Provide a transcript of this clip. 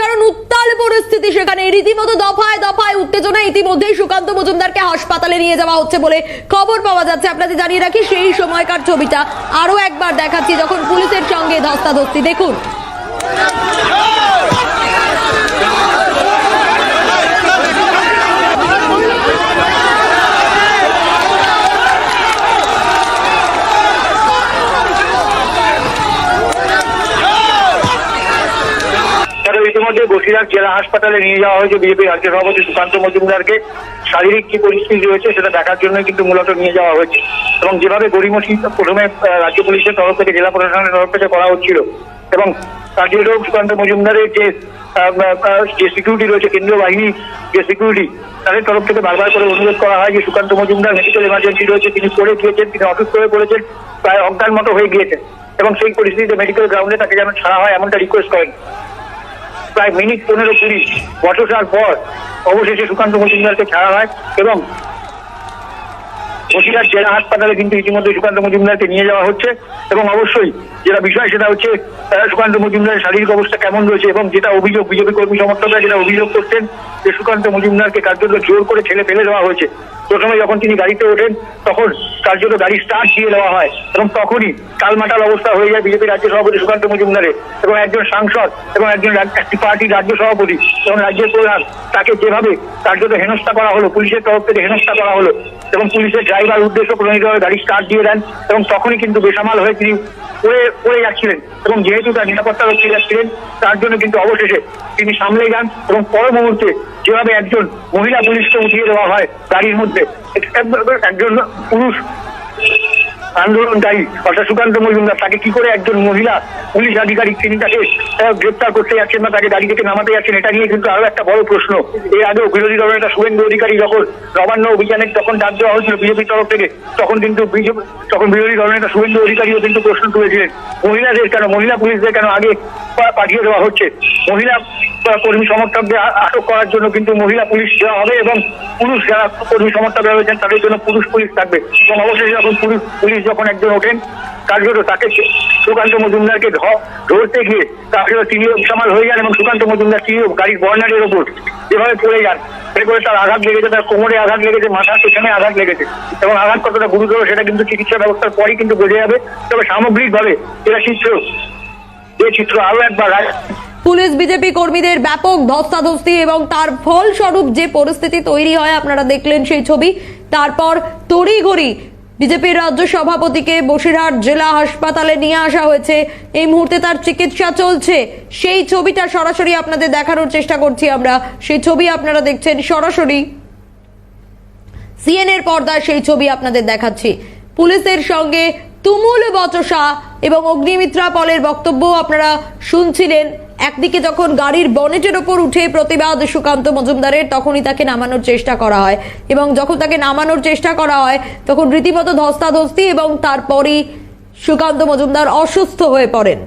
কারণ উত্তাল পরিস্থিতি সেখানে। রীতিমতো দফায় দফায় উত্তেজনা ইতিমধ্যেই সুকান্ত মজুমদারকে হাসপাতালে নিয়ে যাওয়া হচ্ছে বলে খবর পাওয়া যাচ্ছে। আপনাদের জানিয়ে রাখি, সেই সময়কার ছবিটা আরও একবার দেখাচ্ছি যখন পুলিশের সঙ্গে ধস্তাধস্তি। দেখুন তারা ইতিমধ্যে বসিরহাট জেলা হাসপাতালে নিয়ে যাওয়া হয়েছে, বিজেপি রাজ্য সভাপতি সুকান্ত মজুমদারকে। শারীরিক কি পরিস্থিতি রয়েছে সেটা দেখার জন্য কিন্তু মূলত নিয়ে যাওয়া হয়েছে। এবং যেভাবে গরিমসি প্রথমে রাজ্য পুলিশের তরফ থেকে, জেলা প্রশাসনের তরফ থেকে করা হচ্ছিল এবং কার্যকর সুকান্ত মজুমদারের যে যে সিকিউরিটি রয়েছে, কেন্দ্রীয় বাহিনী যে সিকিউরিটি তাদের তরফ থেকে বারবার করে অনুরোধ করা হয় যে সুকান্ত মজুমদার মেডিকেল এমার্জেন্সি রয়েছে, তিনি পড়ে গিয়েছেন, তিনি অসুস্থ হয়ে পড়েছেন, প্রায় অজ্ঞান মতো হয়ে গিয়েছেন। এবং সেই পরিস্থিতিতে মেডিকেল গ্রাউন্ডে তাকে যেন ছাড়া হয়, এমনটা রিকোয়েস্ট করেন। প্রায় মিনিট পনেরো কুড়ি বছর পর অবশেষে সুকান্ত মজুমদারকে ছাড়া হয় এবং বসিরহাট জেলা হাসপাতালে কিন্তু ইতিমধ্যে সুকান্ত মজুমদারকে নিয়ে যাওয়া হচ্ছে এবং অবশ্যই যেটা বিষয় সেটা হচ্ছে সুকান্ত মজুমদারের শারীরিক অবস্থা কেমন রয়েছে এবং যেটা অভিযোগ, বিজেপি কর্মী সমর্থকরা যেটা অভিযোগ করছেন যে সুকান্ত মজুমদারকে কার্যত জোর করে ছেলে ফেলে দেওয়া হয়েছে। প্রথমে যখন তিনি গাড়িতে ওঠেন, তখন কার্যত গাড়ি স্টার্ট দিয়ে দেওয়া হয় এবং তখনই টালমাটাল অবস্থা হয়ে যায় বিজেপি রাজ্য সভাপতি সুকান্ত মজুমদারের এবং একজন সাংসদ এবং একজন একটি পার্টির রাজ্য সভাপতি এবং রাজ্যের প্রধান। তাকে যেভাবে কার্যত হেনস্থা করা হলো, পুলিশের তরফ থেকে হেনস্থা করা হলো এবং পুলিশের ড্রাইভার উদ্দেশ্য প্রণীতভাবে গাড়ি স্টার্ট দিয়ে দেন এবং তখনই কিন্তু বেসামাল হয়ে তিনি পড়ে পড়ে যাচ্ছিলেন এবং যেহেতু তার নিরাপত্তা রক্ষী যাচ্ছিলেন, তার জন্য কিন্তু অবশেষে তিনি সামলে যান এবং পর মুহূর্তে যেভাবে একজন মহিলা পুলিশকে উঠিয়ে দেওয়া হয় গাড়ির মধ্যে এক- এক- একজন পুরুষ আন্দোলনকারী, অর্থাৎ সুকান্ত মজুমদার, তাকে কি করে একজন মহিলা পুলিশ আধিকারিক তিনি তাকে গ্রেপ্তার করতে যাচ্ছেন বা তাকে গাড়ি থেকে নামাতে যাচ্ছেন, এটা নিয়ে কিন্তু আরও একটা বড় প্রশ্ন। এর আগেও বিরোধী একটা শুভেন্দু অধিকারী যখন নবান্ন অভিযানের যখন ডাক দেওয়া হয়েছিল বিজেপির তরফ থেকে, তখন কিন্তু বিজেপি তখন বিরোধী একটা শুভেন্দু অধিকারীও কিন্তু প্রশ্ন তুলেছিলেন। মহিলাদের কেন মহিলা পুলিশদের কেন আগে পাঠিয়ে দেওয়া হচ্ছে? মহিলা কর্মী সমর্থকদের আটক করার জন্য কিন্তু মহিলা পুলিশ দেওয়া হবে এবং পুরুষ যারা কর্মী সমর্থক রয়েছেন তাদের জন্য পুরুষ পুলিশ থাকবে। এবং অবশেষে যখন পুরুষ পুলিশ যখন একজন ওঠেন, কার্যত তাকে সুকান্ত মজুমদারকে ধরতে গিয়ে কার্যত তিনিও সামাল হয়ে যান এবং সুকান্ত মজুমদার তিনিও গাড়ির বর্নারের ওপর যেভাবে পড়ে যান করে তার আঘাত লেগেছে, তার কোমরে আঘাত লেগেছে, মাথার পেছনে আঘাত লেগেছে। এবং আঘাত কতটা গুরুতর সেটা কিন্তু চিকিৎসা ব্যবস্থার পরই কিন্তু বোঝা যাবে। তবে সামগ্রিকভাবে এটা চিত্র যে চিত্র আরও একবার পুলিশ, বিজেপি কর্মীদের ব্যাপক ধস্তাধস্তি এবং তার ফলস্বরূপ যে পরিস্থিতি তৈরি হয়, আপনারা দেখলেন সেই ছবি। তারপর তড়িঘড়ি বিজেপির রাজ্য সভাপতিকে বসিরহাট জেলা হাসপাতালে নিয়ে আসা হয়েছে। এই মুহূর্তে তার চিকিৎসা চলছে। সেই ছবিটা সরাসরি আপনাদের দেখানোর চেষ্টা করছি আমরা। সেই ছবি আপনারা দেখছেন সরাসরি। সিএনএর পর্দায় সেই ছবি আপনাদের দেখাচ্ছি। পুলিশের সঙ্গে তুমুল বচসা এবং অগ্নিমিত্রা পলের বক্তব্য আপনারা শুনছিলেন। একদিকে যখন গাড়ির বনেটের ওপর উঠে প্রতিবাদ সুকান্ত মজুমদারের, তখনই তাকে নামানোর চেষ্টা করা হয়। এবং যখন তাকে নামানোর চেষ্টা করা হয়, তখন রীতিমতো ধস্তাধস্তি এবং তারপরই সুকান্ত মজুমদার অসুস্থ হয়ে পড়েন।